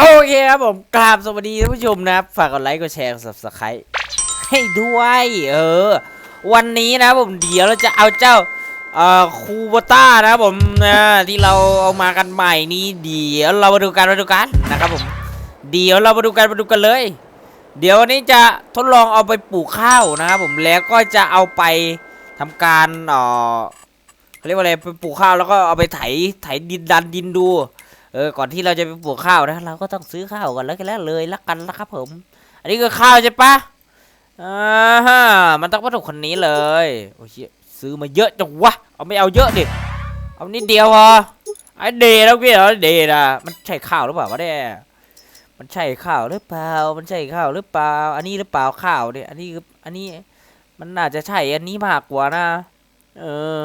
โอเคครับผมกราบสวัสดีท่านผู้ชมนะครับ ฝากกดไลค์กดแชร์กด subscribe ให้ด้วย เออ วันนี้นะครับผมเดี๋ยวเราจะเอาเจ้าเอ่อคูบต้านะครับผมนะที่เราเอามากันใหม่นี้เดี๋ยวเรามาดูกันมาดูกันนะครับผม เดี๋ยวเรามาดูกันมาดูกันเลย เดี๋ยววันนี้จะทดลองเอาไปปลูกข้าวนะครับผมแล้วก็จะเอาไปทำการเอ่อเขาเรียกว่าอะไรไปปลูกข้าวแล้วก็เอาไปไถไถดินดันดินดู เออก่อนที่เราจะไปปลูกข้าวนะเราก็ต้องซื้อข้าวก่อนแล้วกันแล้วเลยละกันนะครับผม อันนี้คือข้าวใช่ปะอ่าฮะมันต้องมาถูกคนนี้เลยโอ้ยซื้อมาเยอะจังวะเอาไม่เอาเยอะดิเอานิดเดียวพอไอเดย์แล้วพี่เหรอเดย์นะมันใช่ข้าวหรือเปล่าวะเนี่ยมันใช่ข้าวหรือเปล่า มันใช่ข้าวหรือเปล่า อันนี้หรือเปล่าข้าวเนี่ยอันนี้คืออันนี้ มันน่าจะใช่อันนี้มากกว่านะ เออ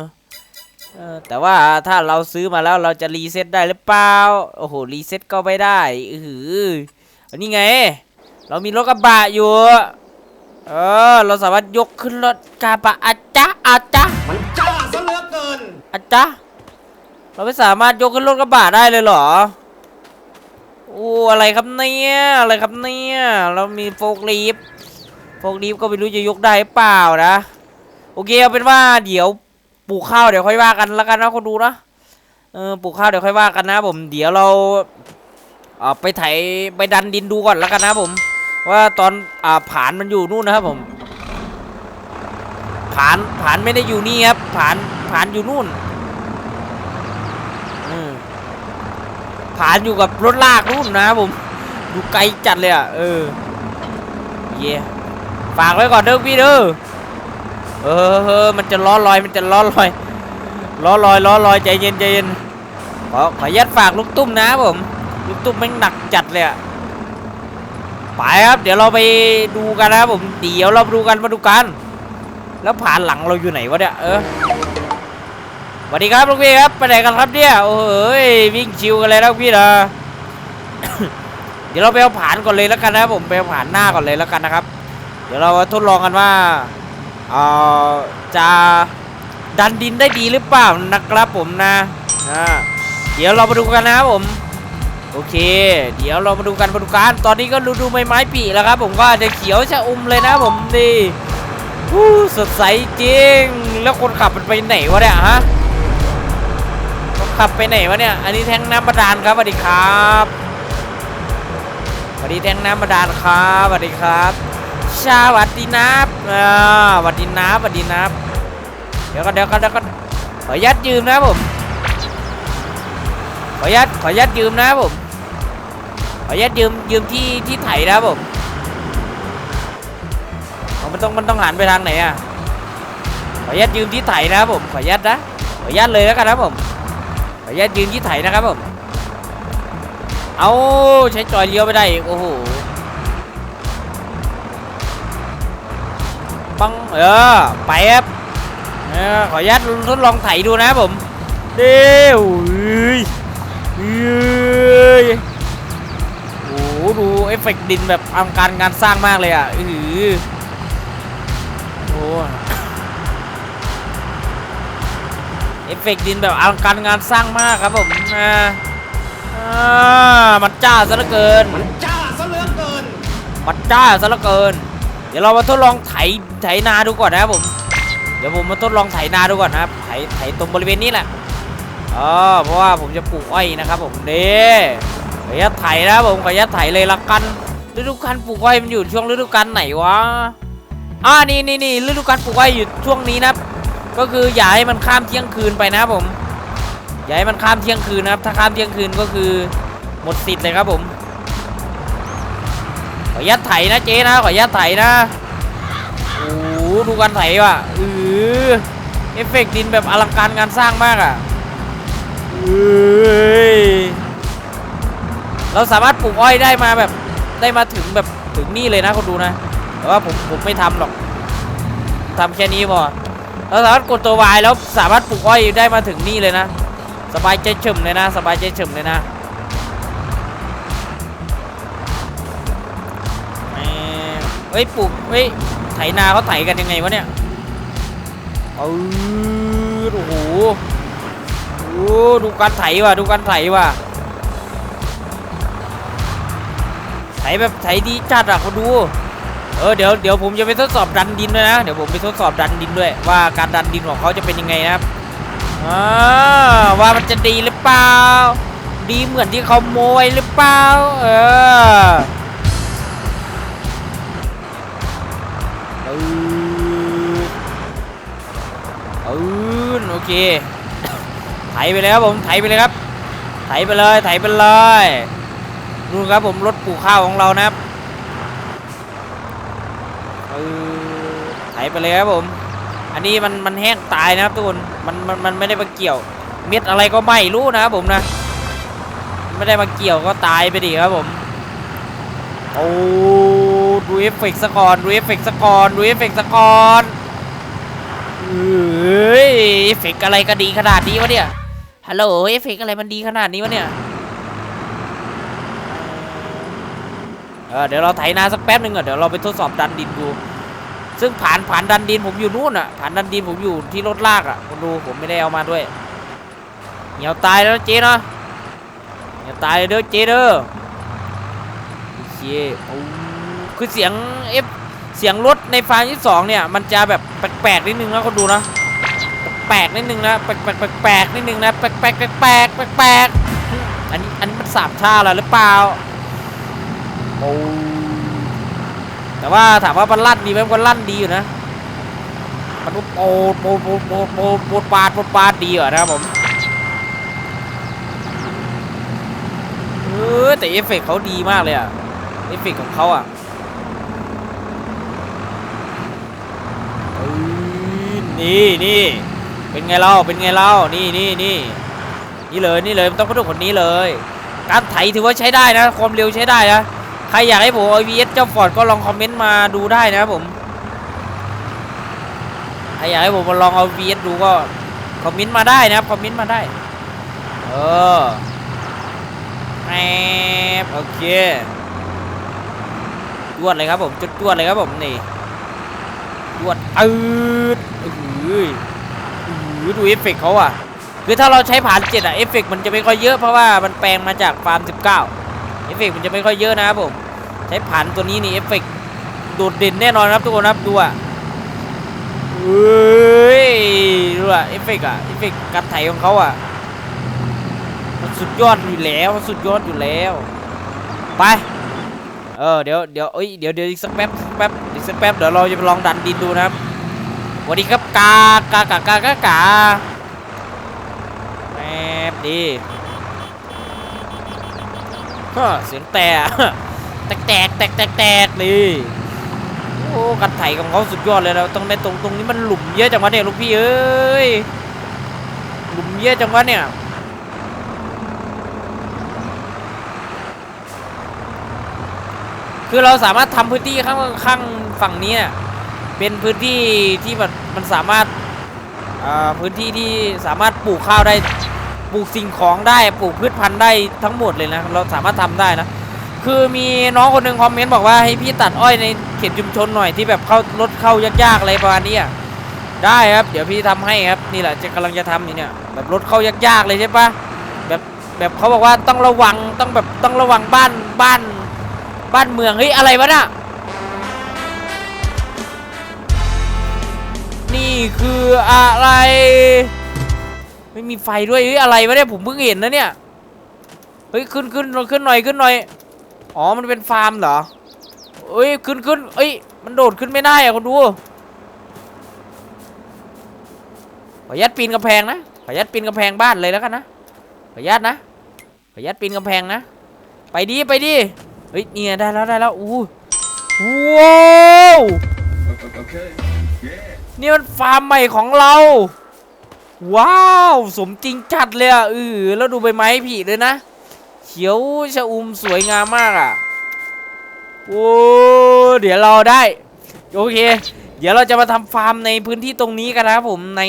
เออแต่ว่าถ้าเราซื้อมาแล้วเราจะรีเซ็ตได้หรือเปล่า โอ้โห รีเซ็ตก็ไม่ได้ อือหืออันนี้ไง เรามีรถกระบะอยู่ เออ เราสามารถยกขึ้นรถกระบะอาจ้าอาจ้ามันจ้าซะเหลือเกินอาจ้าเราไม่สามารถยกขึ้นรถกระบะได้เลยเหรอ โอ้ อะไรครับเนี่ย อะไรครับเนี่ย เรามีโฟกลีฟโฟกลีฟก็ไม่รู้จะยกได้หรือเปล่านะ โอเคเอาเป็นว่าเดี๋ยว ปลูกข้าวเดี๋ยวค่อยว่ากันแล้วกันนะคนดูนะเออปลูกข้าวเดี๋ยวค่อยว่ากันนะผม เดี๋ยวเราเอ่อไปไถไปดันดินดูก่อนแล้วกันนะผม ว่าตอนอ่าผานมันอยู่นู่นนะครับผมผานผานไม่ได้อยู่นี่ครับผานผานอยู่นู่นผานอยู่กับรถลากนู่นนะครับผมอยู่ไกลจัดเลยอะเออเย่ฝากไว้ก่อนเด้อพี่เด้อ เออมันจะล้อลอยมันจะล้อลอยล้อลอยล้อลอยใจเย็นใจเย็นขอขอยัดฝากลูกตุ้มนะผมลูกตุ้มแม่งหนักจัดเลยอะไปครับ เดี๋ยวเราไปดูกันนะครับผมเดี๋ยวเราไปดูกันมาดูกัน แล้วผ่านหลังเราอยู่ไหนวะเนี่ยเออสวัสดีครับลูกพี่ครับไปไหนกันครับเนี่ยโอ้โหยวิ่งชิวกันเลยนะพี่นะเดี๋ยวเราไปเอาผ่านก่อนเลยแล้วกันนะครับผมไปเอาผ่านหน้าก่อนเลยแล้วกันนะครับ เดี๋ยวเราทดลองกันว่า จะดันดินได้ดีหรือเปล่านะครับผมนะเดี๋ยวเรามาดูกันนะครับผมโอเค เดี๋ยวเรามาดูกันมาดูกันตอนนี้ก็ดูดูไม้ไม้ปีแล้วครับผมก็จะเขียวชะอุ่มเลยนะผมดีฮู้สดใสจริง แล้วคนขับมันไปไหนวะเนี่ยฮะขับไปไหนวะเนี่ย อันนี้แทงน้ำบาดาลครับสวัสดีครับสวัสดีแทงน้ำบาดาลครับสวัสดีครับ สวัสดีนับอ่าสวัสดีนับสวัสดีนับเดี๋ยวก็เดี๋ยวก็เดี๋ยวก็ขออนุญาตยืมนะผม ขออนุญาตขออนุญาตยืมนะผม ขออนุญาตยืมยืมที่ที่ไถนะผมมันต้องมันต้องหันไปทางไหนอะ ขออนุญาตยืมที่ไถนะผม ขออนุญาตนะ ขออนุญาตเลยแล้วกันนะผม ขออนุญาตยืมที่ไถนะครับผม เอาใช้จอยเลี้ยวไม่ได้อีกโอ้โห ปังเออไปครับเออขออนุญาตทดลองไถดูนะครับผมเดี๋ยวเอ้ยเอ้ยโอ้โหดูเอฟเฟกต์ดินแบบอลังการงานสร้างมากเลยอะอือโอ้เอฟเฟกต์ดินแบบอลังการงานสร้างมากครับผมอ่าอ่ามันจ้าซะเหลือเกิน มันจ้าซะเหลือเกิน มันจ้าซะเหลือเกินเดี๋ยวเรามาทดลองไถไถนาดูก่อนนะครับผม เดี๋ยวผมมาทดลองไถนาดูก่อนนะครับ ไถไถตรงบริเวณนี้แหละเออเพราะว่าผมจะปลูกอ้อยนะครับ ผมเด้ขออนุญาตไถนะผมขออนุญาตไถเลยละกัน ฤดูกาลปลูกอ้อยมันอยู่ช่วงฤดูกาลไหนวะอ่านี่นี่นี่ฤดูกาลปลูกอ้อยอยู่ช่วงนี้นะครับก็คืออย่าให้มันข้ามเที่ยงคืนไปนะครับผมอย่าให้มันข้ามเที่ยงคืนนะครับ ถ้าข้ามเที่ยงคืนก็คือหมดสิทธิ์เลยครับผม ขออนุญาตไถนะเจ๊นะ ขออนุญาตไถนะโอ้ดูการไถว่ะเออเอฟเฟกต์ดินแบบอลังการงานสร้างมากอะเอ้ยเราสามารถปลูกอ้อยได้มาแบบได้มาถึงแบบถึงนี่เลยนะคนดูนะ แต่ว่าผมผมไม่ทำหรอกทำแค่นี้พอเราสามารถกดตัววายแล้วสามารถปลูกอ้อยได้มาถึงนี่เลยนะ สบายใจเฉมเลยนะ สบายใจเฉมเลยนะ เฮ้ยปลูกเฮ้ยไถนาเขาไถกันยังไงวะเนี่ยเออโอ้โหโอ้ดูการไถว่ะดูการไถว่ะไถแบบไถดีจัดอะคนดูเออเดี๋ยวเดี๋ยวผมจะไปทดสอบดันดินด้วยนะเดี๋ยวผมไปทดสอบดันดินด้วย ว่าการดันดินของเขาจะเป็นยังไงนะครับอ่าว่ามันจะดีหรือเปล่า ดีเหมือนที่เขาโมไว้หรือเปล่า เออ ออโอเค ไถไปเลยครับผม ไถไปเลยครับ ไถไปเลย ไถไปเลยดูครับผมรถปลูกข้าวของเรานะครับเออไถไปเลยครับผม อันนี้มันมันแห้งตายนะครับทุกคน มันมันมันไม่ได้มาเกี่ยว เม็ดอะไรก็ไม่รู้นะครับผมนะ ไม่ได้มาเกี่ยวก็ตายไปดิครับผม โอ้ดูเอฟเฟกต์สกอนดูเอฟเฟกต์สกอนดูเอฟเฟกต์สกอนอ้ย เอฟเฟกต์อะไรก็ดีขนาดนี้วะเนี่ย ฮัลโหลเอฟเฟกต์อะไรมันดีขนาดนี้วะเนี่ยเออเดี๋ยวเราไถนาสักแป๊บหนึ่งอะเดี๋ยวเราไปทดสอบดันดินดู ซึ่งผ่านผ่านดันดินผมอยู่นู่นอะผ่านดันดินผมอยู่ที่รถลากอะคุณดูผมไม่ได้เอามาด้วย เหี่ยวตายแล้วเจ๊เนาะเหี่ยวตายเลยเด้อเจ๊เด้อเคโอ้คือเสียงเอฟเสียงรถในไฟล์มที่สองเนี่ย มันจะแบบแปลกๆนิดนึงนะคุณดูนะ ปลกนิดนึงนะแปลกแปลกแปลกแปลกนิดนึงนะแปลกแปลกแปลกแปลกแปลกแปลกอันนี้อันนี้มันสามชาแล้วหรือเปล่าโอ้แต่ว่าถามว่ามันลั่นดีไหมมันลั่นดีอยู่นะมันโปดโปโปโปโปโปปาดโปปาดดีอยู่นะครับผมเออแต่เอฟเฟกต์เขาดีมากเลยอะเอฟเฟกต์ของเขาอะนี่นี่ เป็นไงเล่าเป็นไงเล่านี่นี่นี่นี่เลยนี่เลยต้องกระโดดคนนี้เลย การไถถือว่าใช้ได้นะ ความเร็วใช้ได้นะใครอยากให้ผมเอา VS เจ้าฟอร์ดก็ลองคอมเมนต์มาดูได้นะครับผมใครอยากให้ผมมาลองเอา VS ดูก็คอมเมนต์มาได้นะครับคอมเมนต์มาได้ เออแอบโอเคจวดเลยครับผมจุดจวดเลยครับผมนี่จวดอืดอื้อ หือดูเอฟเฟกต์เขาอะคือถ้าเราใช้ผ่านเจ็ดอะเอฟเฟกต์มันจะไม่ค่อยเยอะเพราะว่ามันแปลงมาจากฟาร์ม19เอฟเฟกต์มันจะไม่ค่อยเยอะนะครับผมใช้ผ่านตัวนี้นี่เอฟเฟกต์โดดเด่นแน่นอนครับทุกคนครับดูอะเฮ้ยดูอะเอฟเฟกต์อะเอฟเฟกต์การไถของเขาอะมันสุดยอดอยู่แล้วมันสุดยอดอยู่แล้ว ไปเออเดี๋ยวเดี๋ยวเอ้ยเดี๋ยวเดี๋ยวอีกสักแป๊บสักแป๊บอีกสักแป๊บเดี๋ยวเราจะไปลองดันดินดูนะครับ สวัสดีครับกากากากากากาแป๊บดีฮะเสียงแต่แตกแตกแตกแตกแตกนี่โอ้กันไถของเขาสุดยอดเลยนะตรงในตรงตรงนี้มันหลุมเยอะจังวะเนี่ยลูกพี่เอ้ยหลุมเยอะจังวะเนี่ยคือเราสามารถทำพื้นที่ข้างข้างฝั่งนี้ เป็นพื้นที่ที่แบบมันสามารถพื้นที่ที่สามารถปลูกข้าวได้ปลูกสิ่งของได้ปลูกพืชพันธุ์ได้ทั้งหมดเลยนะเราสามารถทำได้นะคือมีน้องคนหนึ่งคอมเมนต์บอกว่าให้พี่ตัดอ้อยในเขตชุมชนหน่อยที่แบบเข้ารถเข้ายากๆอะไรประมาณนี้อะได้ครับเดี๋ยวพี่ทำให้ครับนี่แหละจะกำลังจะทำอยู่เนี่ยแบบรถเข้ายากๆเลยใช่ปะแบบแบบเขาบอกว่าต้องระวังต้องแบบต้องระวังบ้านบ้านบ้านเมืองเฮ้ยอะไรวะน่ะ คืออะไร ไม่มีไฟด้วยเฮ้ยอะไรวะเนี่ยผมเพิ่งเห็นนะเนี่ยเฮ้ยขึ้นขึ้นขึ้นหน่อยขึ้นหน่อยอ๋อมันเป็นฟาร์มเหรอเอ้ยขึ้นขึ้นเอ้ยมันโดดขึ้นไม่ได้อะคนดูขออนุญาตปีนกำแพงนะขออนุญาตปีนกำแพงบ้านเลยแล้วกันนะขออนุญาตนะขออนุญาตปีนกำแพงนะ ไปดิไปดิเฮ้ยเนี่ยได้แล้วได้แล้วอู้ว้าว Okay. นี่มันฟาร์มใหม่ของเรา ว้าวสมจริงจัดเลยอะเออแล้วดูใบไม้ผีเลยนะ เขียวชะอุ่มสวยงามมากอะโอ้เดี๋ยวเราได้ โอเค เดี๋ยวเราจะมาทำฟาร์มในพื้นที่ตรงนี้กันนะครับผมใน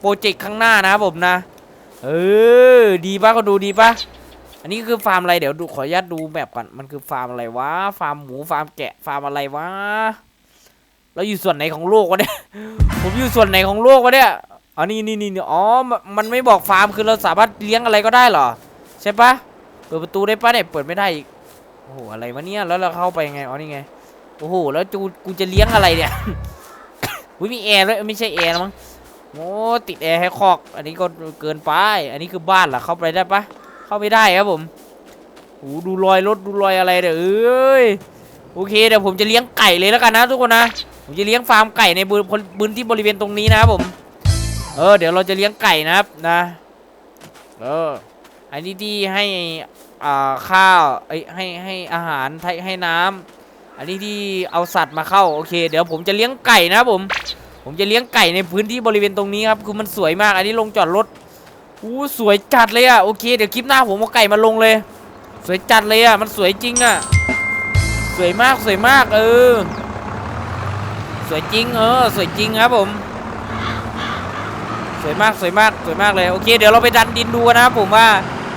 โปรเจกต์ข้างหน้านะครับผมนะ เออ ดีปะก็ดูดีปะอันนี้คือฟาร์มอะไรเดี๋ยวดูขออนุญาตดูแบบก่อนมันคือฟาร์มอะไรวะฟาร์มหมูฟาร์มแกะฟาร์มอะไรวะ เราอยู่ส่วนไหนของโลกวะเนี่ย ผมอยู่ส่วนไหนของโลกวะเนี่ยอ๋อนี่นี่นี่อ๋อ มันไม่บอกฟาร์มคือเราสามารถเลี้ยงอะไรก็ได้เหรอ ใช่ปะเปิดประตูได้ปะเนี่ยเปิดไม่ได้อีกโอ้โหอะไรวะเนี่ยแล้วเราเข้าไปยังไงอ๋อนี่ไงโอ้โหแล้วจูกูจะเลี้ยงอะไรเนี่ยอุ้ยมีแอร์ด้วยเอ้ยไม่ใช่แอร์มั้งโอ้ติดแอร์ให้คอก อันนี้ก็เกินไป อันนี้คือบ้านเหรอเข้าไปได้ปะเข้าไม่ได้ครับผมโอ้ดูรอยรถดูรอยอะไรเด้อเอ้ยโอเคเดี๋ยวผมจะเลี้ยงไก่เลยแล้วกันนะทุกคนนะ ผมจะเลี้ยงฟาร์มไก่ในบริพื้นที่บริเวณตรงนี้นะครับผม เออ เดี๋ยวเราจะเลี้ยงไก่นะครับนะ เออ อันนี้ที่ให้อ่าข้าวเอ้ให้ให้อาหารให้ให้น้ำอันนี้ที่เอาสัตว์มาเข้าโอเค เดี๋ยวผมจะเลี้ยงไก่นะครับผม ผมจะเลี้ยงไก่ในพื้นที่บริเวณตรงนี้ครับคือมันสวยมาก อันนี้ลงจอดรถอู้สวยจัดเลยอะโอเคเดี๋ยวคลิปหน้าผมเอาไก่มาลงเลย สวยจัดเลยอะมันสวยจริงอะสวยมากสวยมากเออ สวยจริงเออสวยจริงครับผมสวยมากสวยมากสวยมากเลยโอเคเดี๋ยวเราไปดันดินดูนะครับผมว่า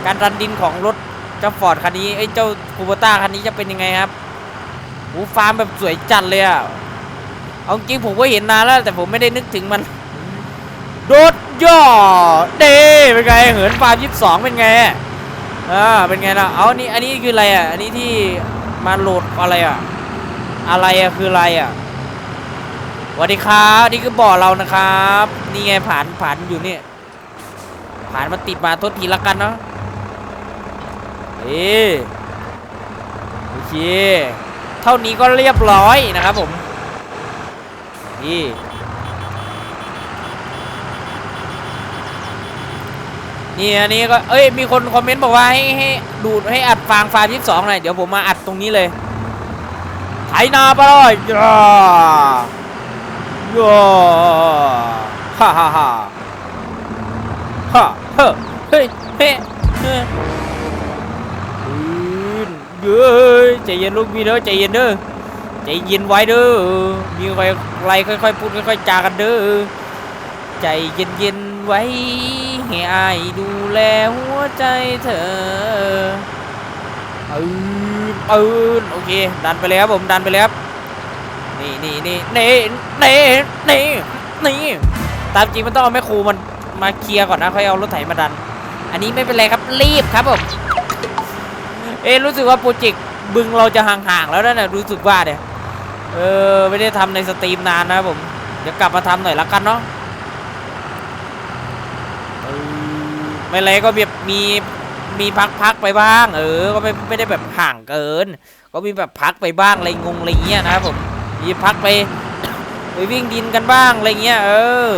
การดันดินของรถเจ้าฟอร์ดคันนี้ไอ้เจ้าคูโบต้าคันนี้จะเป็นยังไงครับโอ้ฟาร์มแบบสวยจัดเลยอะเอาจริงผมก็เห็นนานแล้ว แต่ผมไม่ได้นึกถึงมันโดดย่อเดเป็นไงเหินฟาร์มยี่สิบสองเป็นไงอ่าเป็นไงล่ะเอานี่อันนี้คืออะไรอะอันนี้ที่มาโหลดอะไรอะอะไรอะคืออะไรอะ สวัสดีครับนี่คือบ่อเรานะครับ นี่ไงผ่านผ่านอยู่เนี่ยผ่านมันติดมาทษทีละกันเนาะเอโอเคเท่านี้ก็เรียบร้อยนะครับผมนี่นี่อันนี้ก็ เอ้ย มีคนคอมเมนต์บอกว่าให้ให้ดูดให้อัดฟางฟาร์มที่สองหน่อย เดี๋ยวผมมาอัดตรงนี้เลยไถนาไปเลย ย่าฮ่าฮ่าฮ่าฮ่าเฮ้เฮ้เฮ้เฮ้อืนเย้ยใจเย็นลูกพี่เด้อใจเย็นเด้อใจเย็นไว้เด้อมีอะไรค่อยๆพูดค่อยๆจากันเด้อใจเย็นๆไว้ให้อายดูแลหัวใจเธอปืนปืนโอเค ดันไปเลยครับผมดันไปเลยครับ นี่นี่นี่นี่นี่นี่นี่ตามจริงมันต้องเอาแม่ครูมันมาเคลียร์ก่อนนะค่อยเอารถไถมาดัน อันนี้ไม่เป็นไรครับรีบครับผมเอ๊รู้สึกว่าโปรเจกต์บึงเราจะห่างๆแล้วนะเนี่ยรู้สึกว่าเนี่ยเออไม่ได้ทำในสตรีมนานนะครับผมเดี๋ยวกลับมาทำหน่อยละกันเนาะไม่ไรก็แบบมีมีพักๆไปบ้าง เออ ก็ไม่ไม่ได้แบบห่างเกิน ก็มีแบบพักไปบ้างอะไรงงอะไรเงี้ยนะครับผม มีพักไปไปวิ่งดินกันบ้างอะไรเงี้ยเออ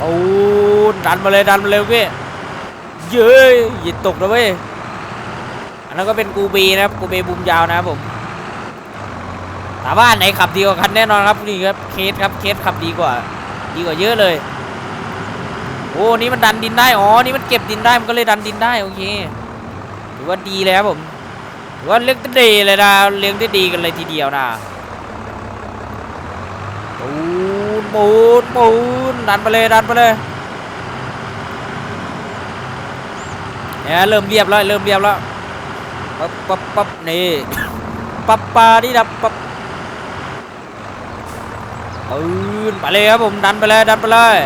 ปูนดันมาเลยดันมาเลยพี่เย้ยหยิบตกนะเว้ยอันนั้นก็เป็นกูบีนะครับกูบีบูมยาวนะครับผมถามว่าอันไหนขับดีกว่ากันแน่นอนครับนี่ครับเคสครับเคสขับดีกว่า ดีกว่าเยอะเลย โอ้นี่มันดันดินได้ อ๋อ นี่มันเก็บดินได้ มันก็เลยดันดินได้ โอเค ถือว่าดีเลยครับผม ถือว่าเลี้ยงได้ดีเลยนะ เลี้ยงได้ดีกันเลยทีเดียวนะปูนปูนปูนดันไปเลย ดันไปเลยเนี่ยเริ่มเรียบแล้ว เริ่มเรียบแล้ว ปั๊บปั๊บปั๊บนี่ ปั๊บปาดิดับปั๊บปืนไปเลยครับผม ดันไปเลย ดันไปเลย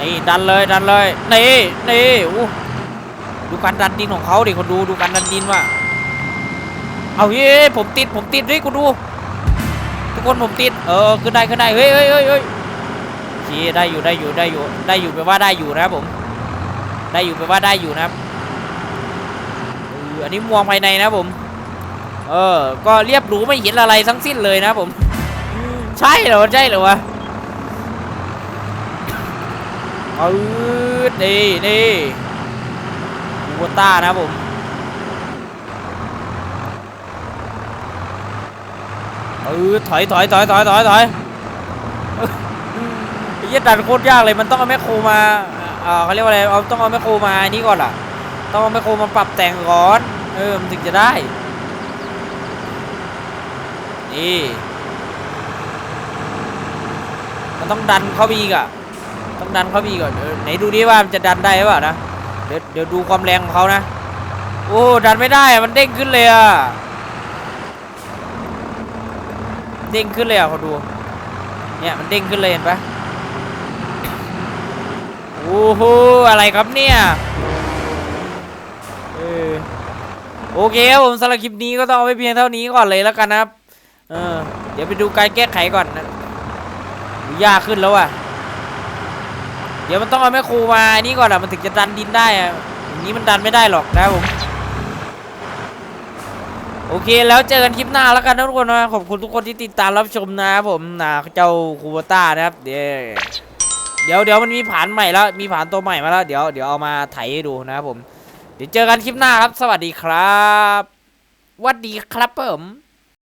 นี่ดันเลยดันเลยนี่นี่อู้ดูการดันดินของเขาดิคนดูดูการดันดินว่าเอาเฮ้ยผมติดผมติดเฮ้ยคุณดู ทุกคนผมติดเออขึ้นได้ขึ้นได้เฮ้ยเฮ้ยเฮ้ยเฮ้ยได้อยู่ได้อยู่ได้อยู่ได้อยู่แปลว่าได้อยู่นะครับผม ได้อยู่แปลว่าได้อยู่นะครับอันนี้มองภายในนะผม เออ ก็เรียบหรูไม่เห็นอะไรทั้งสิ้นเลยนะผม ใช่เหรอใช่เหรอวะ ปืดนี่นี่คูโบต้านะผมปืดถอยถอยถอยถอยถอยถอยไอ้เหี้ยดันโคตรยากเลยมันต้องเอาแมคโครมาเอ่อเขาเรียกว่าอะไรเอาต้องเอาแมคโครมาอันนี้ก่อนล่ะ ต้องเอาแมคโครมาปรับแต่งก่อนเออมันถึงจะได้นี่มันต้องดันเข้าไปอีกอะ ต้องดันเขามีก่อนไหนดูดิว่ามันจะดันได้หรือเปล่านะเดี๋ยวเดี๋ยวดูความแรงของเขานะ โอ้ดันไม่ได้อะมันเด้งขึ้นเลยอะเด้งขึ้นเลยอะเขาดู เนี่ยมันเด้งขึ้นเลยเห็นปะโอ้โหอะไรครับเนี่ยเออโอเคครับผมสำหรับคลิปนี้ก็ต้องเอาไว้เพียงเท่านี้ก่อนเลยแล้วกันนะครับ เออ เดี๋ยวไปดูการแก้ไขก่อนนะยากขึ้นแล้วอะ เดี๋ยวมันต้องเอาแม่ครูมาอันนี้ก่อนอะมันถึงจะดันดินได้อะอย่างนี้มันดันไม่ได้หรอกนะครับผมโอเคแล้วเจอกันคลิปหน้าแล้วกันนะทุกคนนะขอบคุณทุกคนที่ติดตามรับชมนะครับผมนะเจ้าคูบต้านะครับเดี๋ยวเดี๋ยวเดี๋ยวมันมีผานใหม่แล้วมีผานตัวใหม่มาแล้วเดี๋ยวเดี๋ยวเอามาไถให้ดูนะครับผม เดี๋ยวเจอกันคลิปหน้าครับ สวัสดีครับสวัสดีครับผม